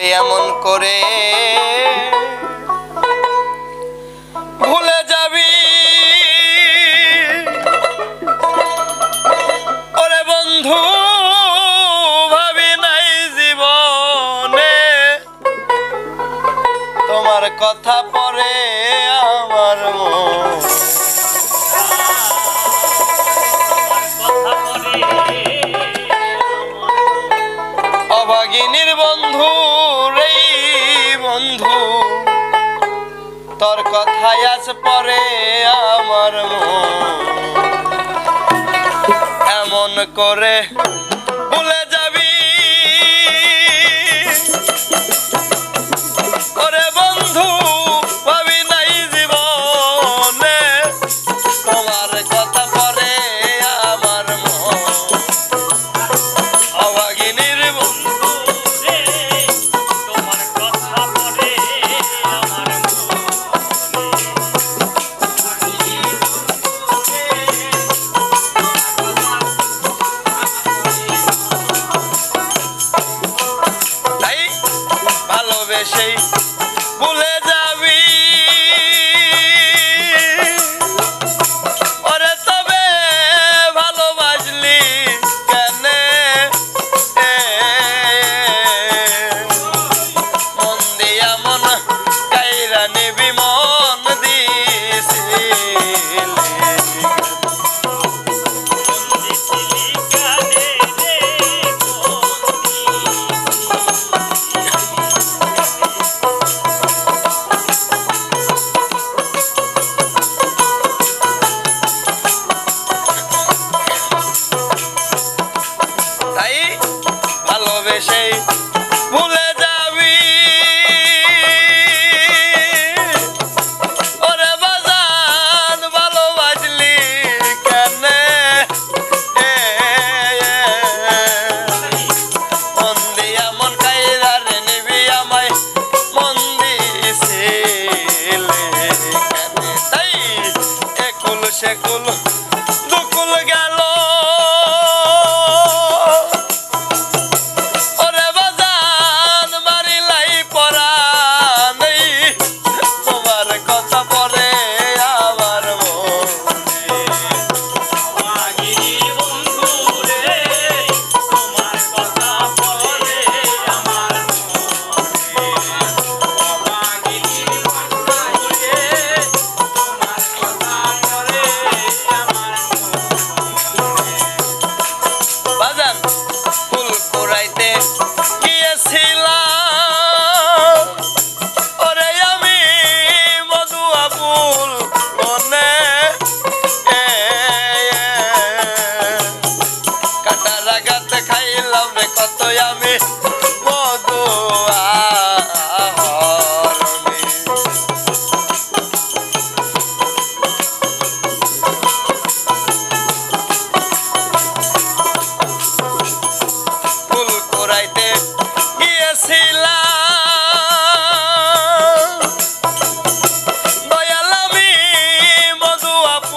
এমন করে। ভুলে যাবি। ওরে বন্ধু ভাবি নাই জীবনে। তোমার কথা পরে আমার মন তোর কথায় আস পরে আমার মন। এমন করে সেই কুলের ভুলে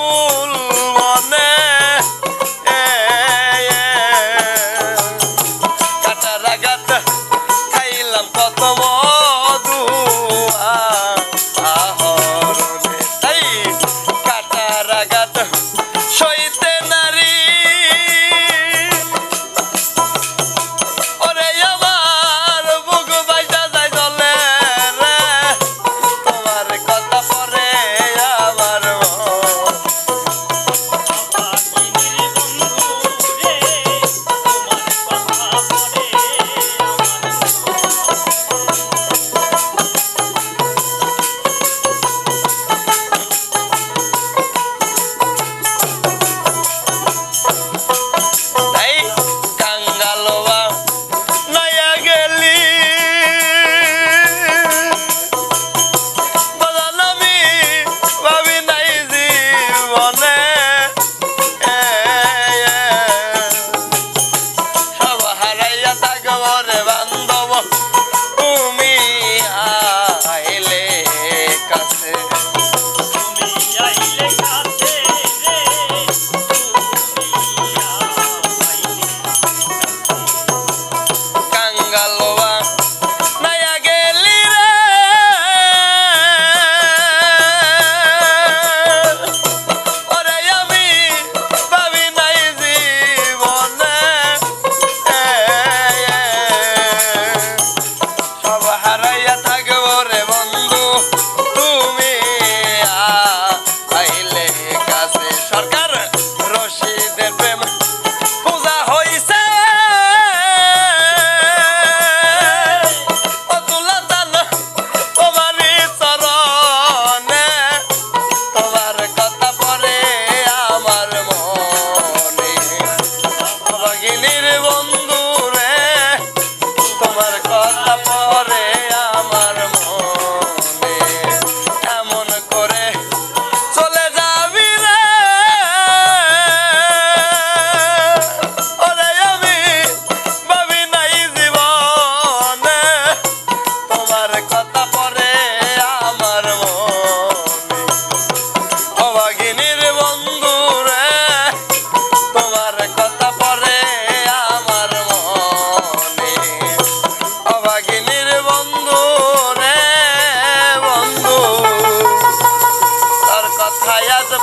Oh.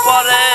পরে